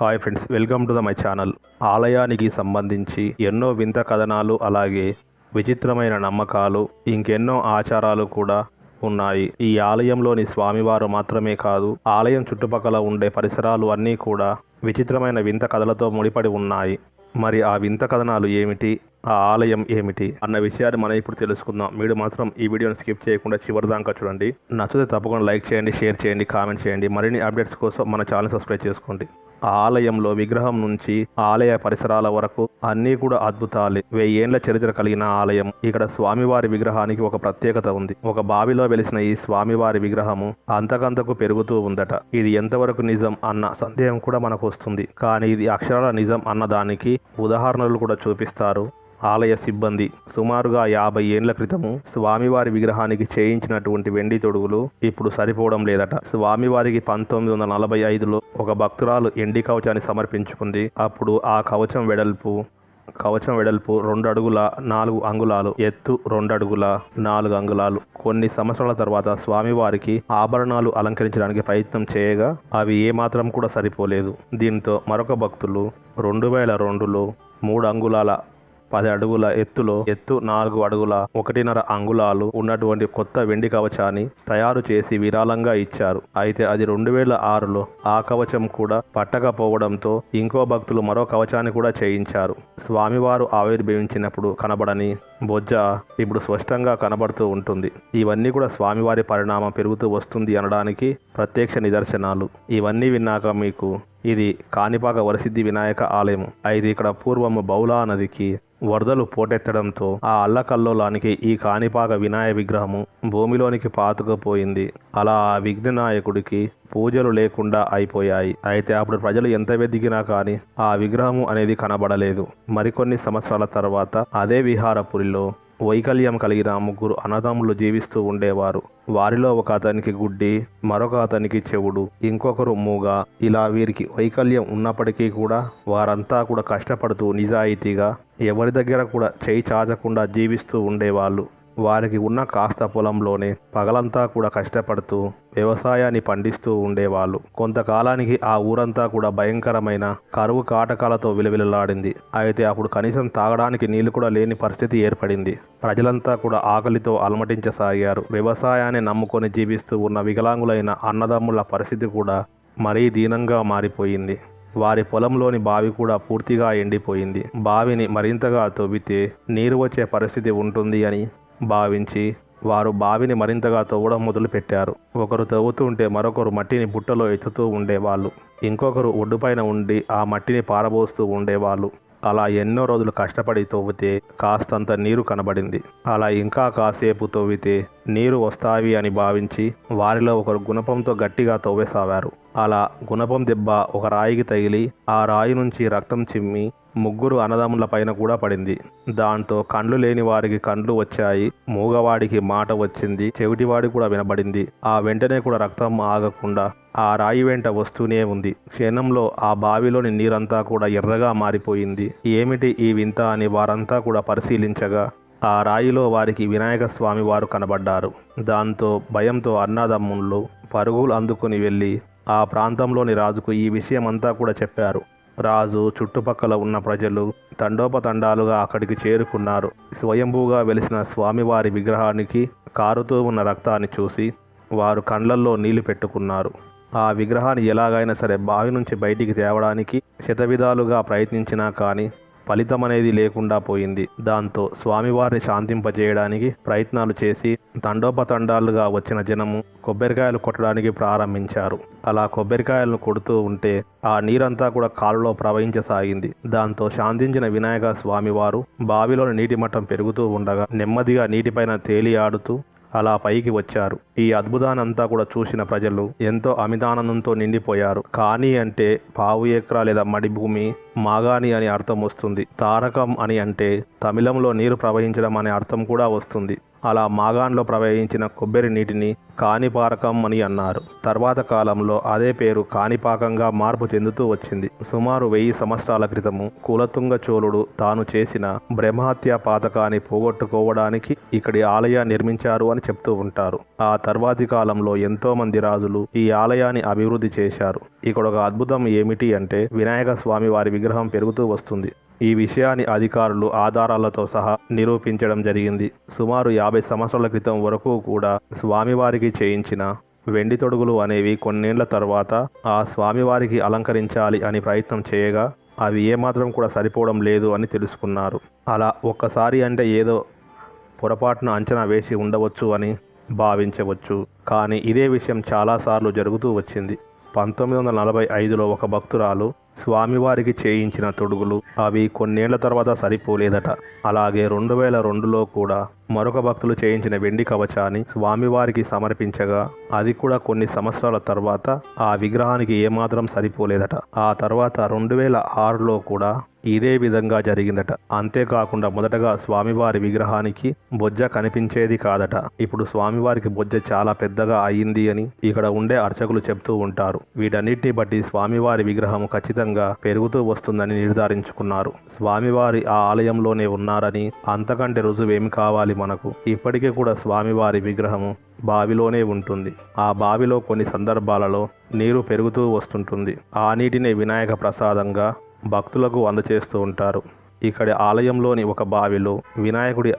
Hi friends welcome to the my channel ఆలయానికి సంబంధించి ఎన్నో వింత కథనాలు అలాగే విచిత్రమైన నమ్మకాలు ఇంకెన్నో ఆచారాలు కూడా ఉన్నాయి. ఈ ఆలయంలోని స్వామివారు మాత్రమే కాదు ఆలయం చుట్టుపక్కల ఉండే పరిసరాలు అన్నీ కూడా విచిత్రమైన వింత కథలతో ముడిపడి ఉన్నాయి. మరి ఆ వింత కథనాలు ఏమిటి? ఆ ఆలయం ఏమిటి? అన్న విషయాన్ని మనం ఇప్పుడు తెలుసుకుందాం. మీరు మాత్రం ఈ వీడియోని స్కిప్ చేయకుండా చివరి దాకా చూడండి. నచ్చితే తప్పకుండా లైక్ చేయండి షేర్ చేయండి కామెంట్ చేయండి. మరిన్ని అప్డేట్స్ కోసం మన ఛానల్ సబ్స్క్రైబ్ చేసుకోండి. ఆ ఆలయంలో విగ్రహం నుంచి ఆలయ పరిసరాల వరకు అన్నీ కూడా అద్భుతాలే. వెయ్యేండ్ల చరిత్ర కలిగిన ఆలయం. ఇక్కడ స్వామివారి విగ్రహానికి ఒక ప్రత్యేకత ఉంది. ఒక బావిలో వెలిసిన ఈ స్వామివారి విగ్రహము అంతకంతకు పెరుగుతూ ఉందట. ఇది ఎంతవరకు నిజం అన్న సందేహం కూడా మనకు వస్తుంది. కానీ ఇది అక్షరాల నిజం అన్న దానికి ఉదాహరణలు కూడా చూపిస్తారు. ఆలయ సిబ్బంది. సుమారుగా యాభై ఏండ్ల క్రితము స్వామివారి విగ్రహానికి చేయించినటువంటి వెండి తొడుగులు ఇప్పుడు సరిపోవడం లేదట. స్వామివారికి పంతొమ్మిది వందల నలభై ఐదులో ఒక భక్తురాలు ఎండి కవచాన్ని సమర్పించుకుంది. అప్పుడు ఆ కవచం వెడల్పు కవచం వెడల్పు రెండు అడుగుల నాలుగు అంగుళాలు ఎత్తు రెండు అడుగుల నాలుగు అంగుళాలు. కొన్ని సంవత్సరాల తర్వాత స్వామివారికి ఆభరణాలు అలంకరించడానికి ప్రయత్నం చేయగా అవి ఏమాత్రం కూడా సరిపోలేదు. దీంతో మరొక భక్తులు రెండు వేల రెండులో మూడు అంగుళాల పది అడుగుల ఎత్తులో ఎత్తు నాలుగు అడుగుల ఒకటిన్నర అంగుళాలు ఉన్నటువంటి కొత్త వెండి కవచాన్ని తయారు చేసి విరాళంగా ఇచ్చారు. అయితే అది రెండు వేల ఆరులో ఆ కవచం కూడా పట్టకపోవడంతో ఇంకో భక్తులు మరో కవచాన్ని కూడా చేయించారు. స్వామివారు ఆవిర్భవించినప్పుడు కనబడని బొజ్జ ఇప్పుడు స్పష్టంగా కనబడుతూ ఉంటుంది. ఇవన్నీ కూడా స్వామివారి పరిణామం పెరుగుతూ వస్తుంది అనడానికి ప్రత్యక్ష నిదర్శనాలు. ఇవన్నీ విన్నాక మీకు ఇది కాణిపాక వరసిద్ధి వినాయక ఆలయం. అయితే ఇక్కడ పూర్వం బౌలా నదికి వరదలు పోటెత్తడంతో ఆ అల్లకల్లోలానికి ఈ కాణిపాక వినాయక విగ్రహము భూమిలోనికి పాతుకుపోయింది. అలా ఆ విఘ్ననాయకుడికి పూజలు లేకుండా అయిపోయాయి. అయితే అప్పుడు ప్రజలు ఎంత వెదిగినా కానీ ఆ విగ్రహము అనేది కనబడలేదు. మరికొన్ని సంవత్సరాల తర్వాత అదే విహారపురిలో వైకల్యం కలిగిన ముగ్గురు అన్నదమ్ములు జీవిస్తూ ఉండేవారు. వారిలో ఒక అతనికి గుడ్డి మరొక అతనికి చెవుడు ఇంకొకరు మూగ. ఇలా వీరికి వైకల్యం ఉన్నప్పటికీ కూడా వారంతా కూడా కష్టపడుతూ నిజాయితీగా ఎవరి దగ్గర కూడా చేయి చాచకుండా జీవిస్తూ ఉండేవాళ్ళు. వారికి ఉన్న కాస్త పొలంలోనే పగలంతా కూడా కష్టపడుతూ వ్యవసాయాన్ని పండిస్తూ ఉండేవాళ్ళు. కొంతకాలానికి ఆ ఊరంతా కూడా భయంకరమైన కరువు కాటకాలతో విలవిలలాడింది. అయితే అప్పుడు కనీసం తాగడానికి నీళ్ళు కూడా లేని పరిస్థితి ఏర్పడింది. ప్రజలంతా కూడా ఆకలితో అలమటించసాగారు. వ్యవసాయాన్ని నమ్ముకొని జీవిస్తూ ఉన్న వికలాంగులైన అన్నదమ్ముల పరిస్థితి కూడా మరీ దీనంగా మారిపోయింది. వారి పొలంలోని బావి కూడా పూర్తిగా ఎండిపోయింది. బావిని మరింతగా తవ్వితే నీరు వచ్చే పరిస్థితి ఉంటుంది అని భావించి వారు బావిని మరింతగా తవ్వడం మొదలుపెట్టారు. ఒకరు తవ్వుతుంటే మరొకరు మట్టిని బుట్టలో ఎత్తుతూ ఉండేవాళ్ళు. ఇంకొకరు ఒడ్డుపైన ఉండి ఆ మట్టిని పారబోస్తూ ఉండేవాళ్ళు. అలా ఎన్నో రోజులు కష్టపడి తవ్వితే కాస్తంత నీరు కనబడింది. అలా ఇంకా కాసేపు తవ్వితే నీరు వస్తావి అని భావించి వారిలో ఒకరు గుణపంతో గట్టిగా తవ్వేసావారు. అలా గుణపం దెబ్బ ఒక రాయికి తగిలి ఆ రాయి నుంచి రక్తం చిమ్మి ముగ్గురు అన్నదమ్ముల పైన కూడా పడింది. దాంతో కండ్లు లేని వారికి కండ్లు వచ్చాయి. మూగవాడికి మాట వచ్చింది. చెవిటివాడి కూడా వినబడింది. ఆ వెంటనే కూడా రక్తం ఆగకుండా ఆ రాయి వెంట వస్తూనే ఉంది. క్షణంలో ఆ బావిలోని నీరంతా కూడా ఎర్రగా మారిపోయింది. ఏమిటి ఈ వింత అని వారంతా కూడా పరిశీలించగా ఆ రాయిలో వారికి వినాయక స్వామి వారు కనబడ్డారు. దాంతో భయంతో అన్నదమ్ముళ్ళు పరుగులు అందుకుని వెళ్ళి ఆ ప్రాంతంలోని రాజుకు ఈ విషయం అంతా కూడా చెప్పారు. రాజు చుట్టుపక్కల ఉన్న ప్రజలు తండోపతండాలుగా అక్కడికి చేరుకున్నారు. స్వయంభూగా వెలిసిన స్వామివారి విగ్రహానికి కారుతూ ఉన్న రక్తాన్ని చూసి వారు కండ్లల్లో నీళ్ళు పెట్టుకున్నారు. ఆ విగ్రహాన్ని ఎలాగైనా సరే బావి నుంచి బయటికి తేవడానికి శతవిధాలుగా ప్రయత్నించినా కానీ ఫలితం అనేది లేకుండా పోయింది. దాంతో స్వామివారిని శాంతింపజేయడానికి ప్రయత్నాలు చేసి తండోపతండాలుగా వచ్చిన జనము కొబ్బరికాయలు కొట్టడానికి ప్రారంభించారు. అలా కొబ్బరికాయలను కొడుతూ ఉంటే ఆ నీరంతా కూడా కాలులో ప్రవహించసాగింది. దాంతో శాంతించిన వినాయక స్వామివారు బావిలోని నీటి మట్టం పెరుగుతూ ఉండగా నెమ్మదిగా నీటిపైన తేలి ఆడుతూ అలా పైకి వచ్చారు. ఈ అద్భుతానంతా కూడా చూసిన ప్రజలు ఎంతో అమితానందంతో నిండిపోయారు. కాని అంటే పావు ఎకరా లేదా మడి భూమి మాగాని అని అర్థం వస్తుంది. తారకం అని అంటే తమిళంలో నీరు ప్రవహించడం అనే అర్థం కూడా వస్తుంది. అలా మాగాన్లో ప్రవహించిన కొబ్బరి నీటిని కాణిపారకం అని అన్నారు. తర్వాత కాలంలో అదే పేరు కాణిపాకంగా మార్పు చెందుతూ వచ్చింది. సుమారు వెయ్యి సంవత్సరాల క్రితము కులతుంగ చోళుడు తాను చేసిన బ్రహ్మహత్య పాతకాన్ని పోగొట్టుకోవడానికి ఇక్కడి ఆలయ నిర్మించారు అని చెప్తూ ఉంటారు. ఆ తర్వాతి కాలంలో ఎంతో మంది రాజులు ఈ ఆలయాన్ని అభివృద్ధి చేశారు. ఇక్కడ ఒక అద్భుతం ఏమిటి అంటే వినాయక స్వామి వారి విగ్రహం పెరుగుతూ వస్తుంది. ఈ విషయాన్ని అధికారులు ఆధారాలతో సహా నిరూపించడం జరిగింది. సుమారు యాభై సంవత్సరాల క్రితం వరకు కూడా స్వామివారికి చేయించిన వెండి తొడుగులు అనేవి కొన్నేళ్ళ తర్వాత ఆ స్వామివారికి అలంకరించాలి అని ప్రయత్నం చేయగా అవి ఏమాత్రం కూడా సరిపోవడం లేదు అని తెలుసుకున్నారు. అలా ఒక్కసారి అంటే ఏదో పొరపాటున అంచనా వేసి ఉండవచ్చు అని భావించవచ్చు. కానీ ఇదే విషయం చాలాసార్లు జరుగుతూ వచ్చింది. పంతొమ్మిది వందల నలభై ఐదులో ఒక భక్తురాలు స్వామివారికి చేయించిన తొడుగులు అవి కొన్నేళ్ళ తర్వాత సరిపోలేదట. అలాగే రెండు వేల రెండులో కూడా మరొక భక్తులు చేయించిన వెండి కవచాన్ని స్వామివారికి సమర్పించగా అది కూడా కొన్ని సంవత్సరాల తర్వాత ఆ విగ్రహానికి ఏమాత్రం సరిపోలేదట. ఆ తర్వాత రెండు వేల ఆరులో కూడా ఇదే విధంగా జరిగిందట. అంతేకాకుండా మొదటగా స్వామివారి విగ్రహానికి బొజ్జ కనిపించేది కాదట. ఇప్పుడు స్వామివారికి బొజ్జ చాలా పెద్దగా అయ్యింది అని ఇక్కడ ఉండే అర్చకులు చెప్తూ ఉంటారు. వీటన్నిటిని బట్టి స్వామివారి విగ్రహం ఖచ్చితంగా పెరుగుతూ వస్తుందని నిర్ధారించుకున్నారు. స్వామివారి ఆ ఆలయంలోనే ఉన్నారని అంతకంటే రుజువేమి కావాలి మనకు. ఇప్పటికీ కూడా స్వామివారి విగ్రహము బావిలోనే ఉంటుంది. ఆ బావిలో కొన్ని సందర్భాలలో నీరు పెరుగుతూ వస్తుంటుంది. ఆ నీటిని వినాయక ప్రసాదంగా భక్తులకు అందచేస్తూ ఉంటారు. ఇక్కడి ఆలయంలోని ఒక బావిలో వినాయకుడి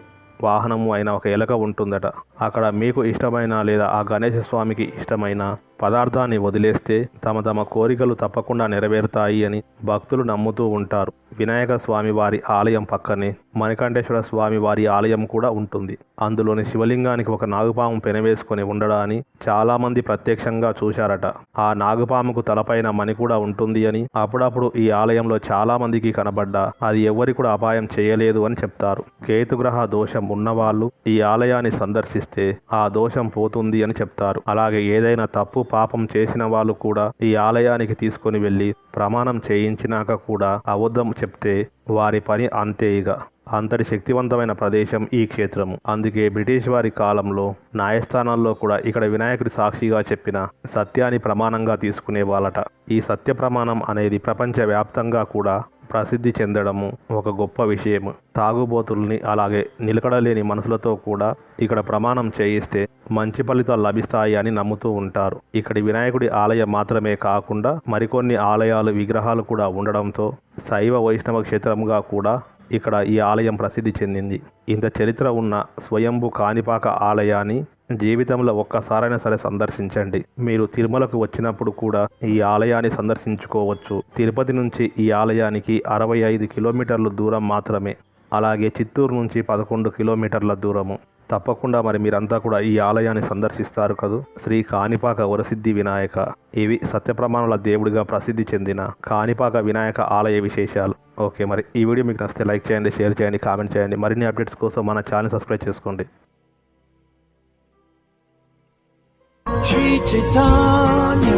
వాహనము అయిన ఒక ఎలక ఉంటుందట. అక్కడ మీకు ఇష్టమైన లేదా ఆ గణేశ స్వామికి ఇష్టమైన పదార్థాన్ని వదిలేస్తే తమ తమ కోరికలు తప్పకుండా నెరవేరుతాయి అని భక్తులు నమ్ముతూ ఉంటారు. వినాయక స్వామి వారి ఆలయం పక్కనే మణికంఠేశ్వర స్వామి వారి ఆలయం కూడా ఉంటుంది. అందులోని శివలింగానికి ఒక నాగుపాము పెనవేసుకొని ఉండడాన్ని చాలామంది ప్రత్యక్షంగా చూశారట. ఆ నాగుపాముకు తలపైన మణి కూడా ఉంటుంది అని అప్పుడప్పుడు ఈ ఆలయంలో చాలామందికి కనబడ్డా అది ఎవరి కూడా అపాయం చేయలేదు అని చెప్తారు. కేతుగ్రహ దోషం ఉన్నవాళ్ళు ఈ ఆలయాన్ని సందర్శిస్తే ఆ దోషం పోతుంది అని చెప్తారు. అలాగే ఏదైనా తప్పు పాపం చేసిన వాళ్ళు కూడా ఈ ఆలయానికి తీసుకొని వెళ్ళి ప్రమాణం చేయించినాక కూడా అబద్ధం చెప్తే వారి పని అంతే ఇక. అంతటి శక్తివంతమైన ప్రదేశం ఈ క్షేత్రము. అందుకే బ్రిటిష్ వారి కాలంలో న్యాయస్థానాల్లో కూడా ఇక్కడ వినాయకుడి సాక్షిగా చెప్పిన సత్యాన్ని ప్రమాణంగా తీసుకునే వాళ్ళట. ఈ సత్య ప్రమాణం అనేది ప్రపంచవ్యాప్తంగా కూడా ప్రసిద్ధి చెందడము ఒక గొప్ప విషయం తాగుబోతుల్ని అలాగే నిలకడలేని మనసులతో కూడా ఇక్కడ ప్రమాణం చేయిస్తే మంచి ఫలితాలు లభిస్తాయి అని నమ్ముతూ ఉంటారు. ఇక్కడి వినాయకుడి ఆలయం మాత్రమే కాకుండా మరికొన్ని ఆలయాలు విగ్రహాలు కూడా ఉండడంతో శైవ వైష్ణవ క్షేత్రంగా కూడా ఇక్కడ ఈ ఆలయం ప్రసిద్ధి చెందింది. ఇంత చరిత్ర ఉన్న స్వయంభు కాణిపాక ఆలయాన్ని జీవితంలో ఒక్కసారైనా సరే సందర్శించండి. మీరు తిరుమలకు వచ్చినప్పుడు కూడా ఈ ఆలయాన్ని సందర్శించుకోవచ్చు. తిరుపతి నుంచి ఈ ఆలయానికి అరవై ఐదు కిలోమీటర్ల దూరం మాత్రమే. అలాగే చిత్తూరు నుంచి పదకొండు కిలోమీటర్ల దూరము. తప్పకుండా మరి మీరంతా కూడా ఈ ఆలయాన్ని సందర్శిస్తారు కదూ? శ్రీ కాణిపాక వరసిద్ధి వినాయక. ఇవి సత్యప్రమాణాల దేవుడిగా ప్రసిద్ధి చెందిన కాణిపాక వినాయక ఆలయ విశేషాలు. ఓకే మరి ఈ వీడియో మీకు నచ్చితే లైక్ చేయండి షేర్ చేయండి కామెంట్ చేయండి. మరిన్ని అప్డేట్స్ కోసం మన ఛానల్ సబ్స్క్రైబ్ చేసుకోండి. reach it on